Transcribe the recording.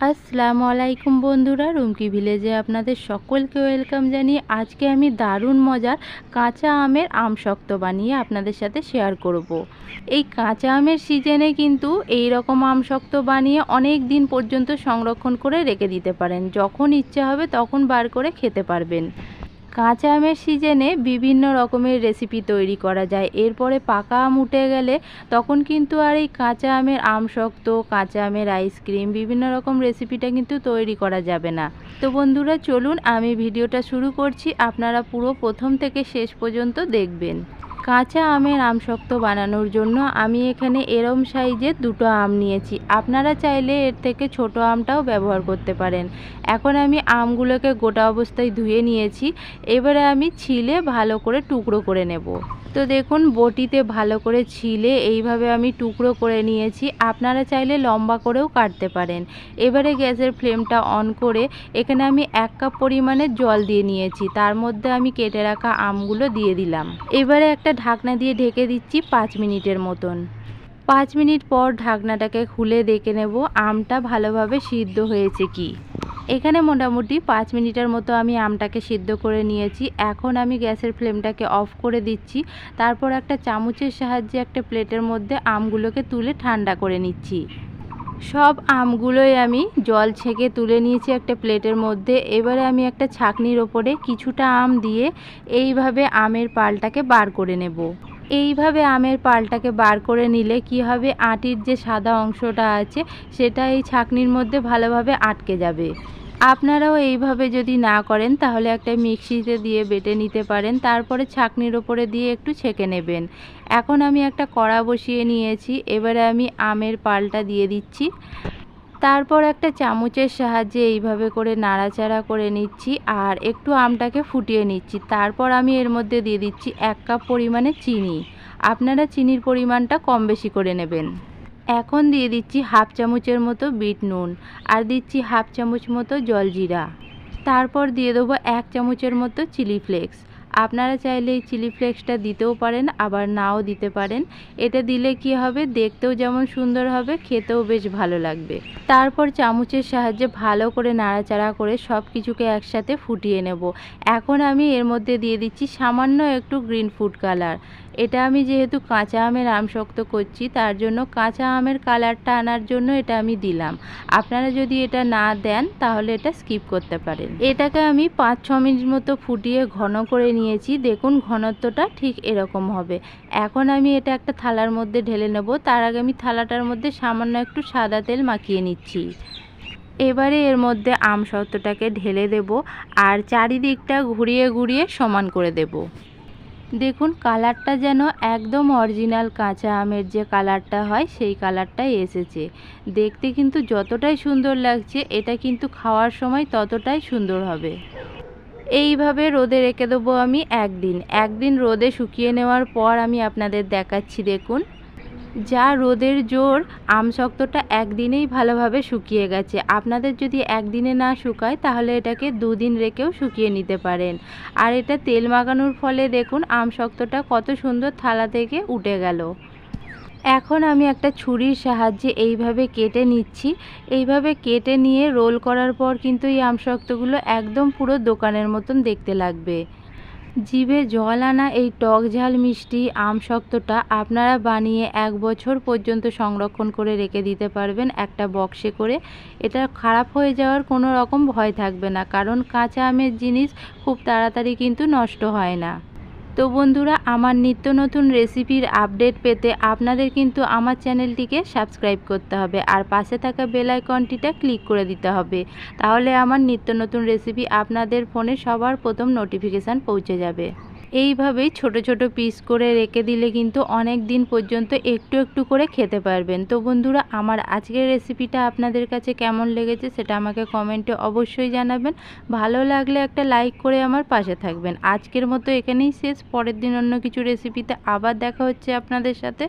আসসালামু আলাইকুম বন্ধুরা, রুমকি ভিলেজে আপনাদের সকলকে ওয়েলকাম জানিয়ে আজকে আমি দারুণ মজার কাঁচা আমের আম শক্ত বানিয়ে আপনাদের সাথে শেয়ার করব। এই কাঁচা আমের সিজনে কিন্তু এই রকম আম শক্ত বানিয়ে অনেক দিন পর্যন্ত সংরক্ষণ করে রেখে দিতে পারেন যখন ইচ্ছে হবে তখন বার করে খেতে পারবেন কাঁচা আমের সিজনে বিভিন্ন রকমের রেসিপি তৈরি করা যায়। এরপরে পাকা আম উঠে গেলে তখন কিন্তু আর এই কাঁচা আমের আম শক্ত, কাঁচা আমের আইসক্রিম বিভিন্ন রকম রেসিপিটা কিন্তু তৈরি করা যাবে না। তো বন্ধুরা, চলুন আমি ভিডিওটা শুরু করছি। আপনারা পুরো প্রথম থেকে শেষ পর্যন্ত দেখবেন। কাঁচা আমের আমশক্ত বানানোর জন্য আমি এখানে এরম সাইজের দুটো আম নিয়েছি। আপনারা চাইলে এর থেকে ছোট আমটাও ব্যবহার করতে পারেন। এখন আমি আমগুলোকে গোটা অবস্থায় ধুয়ে নিয়েছি। এবারে আমি ছিলে ভালো করে টুকরো করে নেব। তো দেখুন, বটিতে ভালো করে ছিলে এইভাবে আমি টুকরো করে নিয়েছি। আপনারা চাইলে লম্বা করেও কাটতে পারেন। এবারে গ্যাসের ফ্লেমটা অন করে এখানে আমি এক কাপ পরিমাণে জল দিয়ে নিয়েছি। তার মধ্যে আমি কেটে রাখা আমগুলো দিয়ে দিলাম। এবারে একটা ঢাকনা দিয়ে ঢেকে দিচ্ছি পাঁচ মিনিটের মতন। পাঁচ মিনিট পর ঢাকনাটাকে খুলে দেখে নেব, আমটা ভালোভাবে সিদ্ধ হয়েছে কি। এখানে মোটামুটি পাঁচ মিনিটের মতো আমি আমটাকে সিদ্ধ করে নিয়েছি। এখন আমি গ্যাসের ফ্লেমটাকে অফ করে দিচ্ছি। তারপর একটা চামচের সাহায্যে একটা প্লেটের মধ্যে আমগুলোকে তুলে ঠান্ডা করে নিচ্ছি। সব আমগুলোই আমি জল ছেঁকে তুলে নিয়েছি একটা প্লেটের মধ্যে। এবারে আমি একটা ছাকনির ওপরে কিছুটা আম দিয়ে এইভাবে আমের পালটাকে বার করে নেব। এইভাবে আমের পালটাকে বার করে নিলে কি হবে? আটির যে সাদা অংশটা আছে, সেটা এই ছাকনির মধ্যে ভালোভাবে আটকে যাবে। আপনারাও এইভাবে যদি না করেন, তাহলে একটা মিক্সিতে দিয়ে বেটে নিতে পারেন। তারপরে ছাকনির ওপরে দিয়ে একটু ছেঁকে নেবেন। এখন আমি একটা কড়া বসিয়ে নিয়েছি। এবারে আমি আমের পালটা দিয়ে দিচ্ছি। তারপর একটা চামচের সাহায্যে এইভাবে করে নাড়াচাড়া করে নিচ্ছি আর একটু আমটাকে ফুটিয়ে নিচ্ছি। তারপর আমি এর মধ্যে দিয়ে দিচ্ছি এক কাপ পরিমাণে চিনি। আপনারা চিনির পরিমাণটা কম বেশি করে নেবেন। এখন দিয়ে দিচ্ছি হাফ চামচের মতো বিট নুন আর দিচ্ছি হাফ চামচ মতো জলজিরা। তারপর দিয়ে দেবো এক চামচের মতো চিলি ফ্লেক্স। আপনারা চাইলে এই চিলি ফ্লেক্সটা দিতেও পারেন, আবার নাও দিতে পারেন। এটা দিলে কি হবে? দেখতেও যেমন সুন্দর হবে, খেতেও বেশ ভালো লাগবে। তারপর চামচের সাহায্যে ভালো করে নাড়াচাড়া করে সব কিছুকে একসাথে ফুটিয়ে নেব। এখন আমি এর মধ্যে দিয়ে দিচ্ছি সামান্য একটু গ্রিন ফুড কালার। এটা আমি যেহেতু কাঁচা আমের আমশক্ত করছি, তার জন্য কাঁচা আমের কালারটা আনার জন্য এটা আমি দিলাম। আপনারা যদি এটা না দেন, তাহলে এটা স্কিপ করতে পারেন। এটাকে আমি পাঁচ ছ মিনিট মতো ফুটিয়ে ঘন করে নিয়েছি। দেখুন, ঘনত্বটা ঠিক এরকম হবে। এখন আমি এটা একটা থালার মধ্যে ঢেলে নেব। তার আগে আমি থালাটার মধ্যে সামান্য একটু সাদা তেল মাখিয়ে নিচ্ছি। এবারে এর মধ্যে আম সত্ত্বটাকে ঢেলে দেব আর চারিদিকটা ঘুরিয়ে ঘুরিয়ে সমান করে দেব। দেখুন, কালারটা যেন একদম অরিজিনাল কাঁচা আমের যে কালারটা হয়, সেই কালারটাই এসেছে। দেখতে কিন্তু যতটাই সুন্দর লাগছে, এটা কিন্তু খাওয়ার সময় ততটাই সুন্দর হবে। এইভাবে রোদে রেখে দেবো আমি একদিন। একদিন রোদে শুকিয়ে নেওয়ার পর আমি আপনাদের দেখাচ্ছি, দেখুন। যা রোদের জোর আমশক্তটা একদিনেই ভালোভাবে শুকিয়ে গেছে। আপনাদের যদি একদিনে না শুকায়, তাহলে এটাকে দুদিন রেখেও শুকিয়ে নিতে পারেন। আর এটা তেল মাখানোর ফলে দেখুন আমশক্তটা কত সুন্দর থালা থেকে উঠে গেল। এখন আমি একটা ছুরির সাহায্যে এইভাবে কেটে নিচ্ছি। এইভাবে কেটে নিয়ে রোল করার পর কিন্তু এই আমশক্তগুলো একদম পুরো দোকানের মতন দেখতে লাগবে। জিভে জল আনা এই টক ঝাল মিষ্টি আম শক্তটা আপনারা বানিয়ে এক বছর পর্যন্ত সংরক্ষণ করে রেখে দিতে পারবেন একটা বক্সে করে। এটা খারাপ হয়ে যাওয়ার কোনো রকম ভয় থাকবে না, কারণ কাঁচা আমের জিনিস খুব তাড়াতাড়ি কিন্তু নষ্ট হয় না। তো বন্ধুরা, আমার নিত্য নতুন রেসিপির আপডেট পেতে আপনাদের কিন্তু আমার চ্যানেলটিকে সাবস্ক্রাইব করতে হবে আর পাশে থাকা বেল আইকনটিটা ক্লিক করে দিতে হবে। তাহলে আমার নিত্য নতুন রেসিপি আপনাদের ফোনে সবার প্রথম নোটিফিকেশান পৌঁছে যাবে। এইভাবেই ছোট ছোট পিস করে রেখে দিলে কিন্তু অনেক দিন পর্যন্ত একটু একটু করে খেতে পারবেন। তো বন্ধুরা, আমার আজকের রেসিপিটা আপনাদের কাছে কেমন লেগেছে সেটা আমাকে কমেন্টে অবশ্যই জানাবেন। ভালো লাগলে একটা লাইক করে আমার পাশে থাকবেন। আজকের মতো এখানেই শেষ। পরের দিন অন্য কিছু রেসিপিতে আবার দেখা হচ্ছে আপনাদের সাথে।